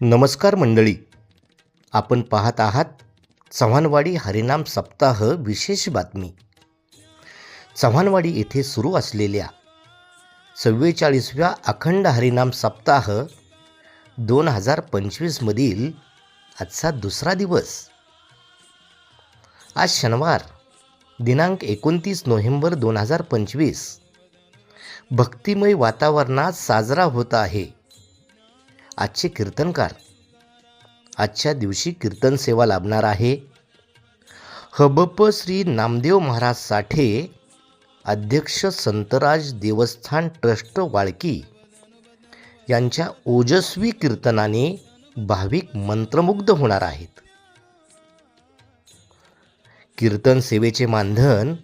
नमस्कार मंडळी. आपण पाहत आहात चव्हाणवाडी हरिनाम सप्ताह विशेष बातमी. चव्हाणवाडी येथे सुरू असलेल्या चव्वेचाळीसव्या अखंड हरिनाम सप्ताह दोन हजार पंचवीसमधील आजचा दुसरा दिवस. आज शनिवार दिनांक एकोणतीस नोव्हेंबर दोन हजार पंचवीस. भक्तिमय वातावरणात साजरा होत आहे. आजचे कीर्तनकार. आजच्या दिवशी कीर्तन सेवा लाभणार आहे. हबप श्री नामदेव महाराज साठे अध्यक्ष संतराज देवस्थान ट्रस्ट वाळकी यांच्या ओजस्वी कीर्तनाने भाविक मंत्रमुग्ध होणार आहेत. कीर्तन सेवेचे मानधन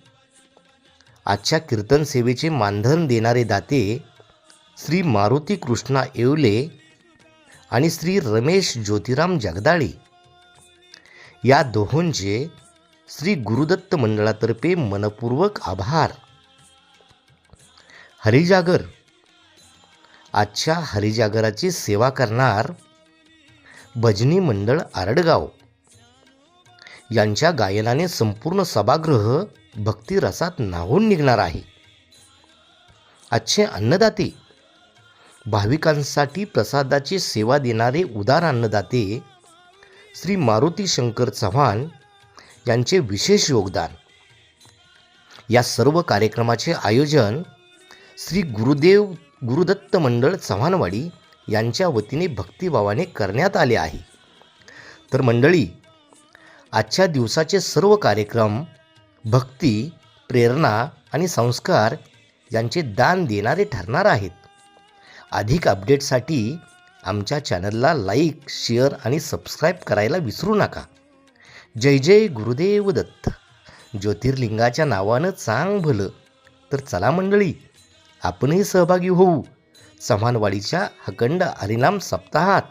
आजच्या कीर्तन सेवेचे मानधन देणारे दाते श्री मारुती कृष्णा येवले आणि श्री रमेश ज्योतिराम जगदाळे या दोहोंचे श्री गुरुदत्त मंडळातर्फे मनपूर्वक आभार. हरिजागर आजच्या हरिजागराची सेवा करणार भजनी मंडळ आरडगाव. यांच्या गायनाने संपूर्ण सभागृह भक्तिरसात न्हावून निघणार आहे. आजचे अन्नदाते भाविकांसाठी प्रसादाची सेवा देणारे उदार अन्नदाते श्री मारुती शंकर चव्हाण यांचे विशेष योगदान. या सर्व कार्यक्रमाचे आयोजन श्री गुरुदेव गुरुदत्त मंडळ चव्हाणवाडी यांच्या वतीने भक्तिभावाने करण्यात आले आहे. तर मंडळी आजच्या दिवसाचे सर्व कार्यक्रम भक्ती प्रेरणा आणि संस्कार यांचे दान देणारे ठरणार आहेत. अधिक अपडेटसाठी आमच्या चॅनलला लाईक शेअर आणि सबस्क्राईब करायला विसरू नका. जय जय गुरुदेव दत्त. ज्योतिर्लिंगाच्या नावानं चांग भलं. तर चला मंडळी आपणही सहभागी होऊ. समानवाडीच्या हकंड हरिनाम सप्ताहात.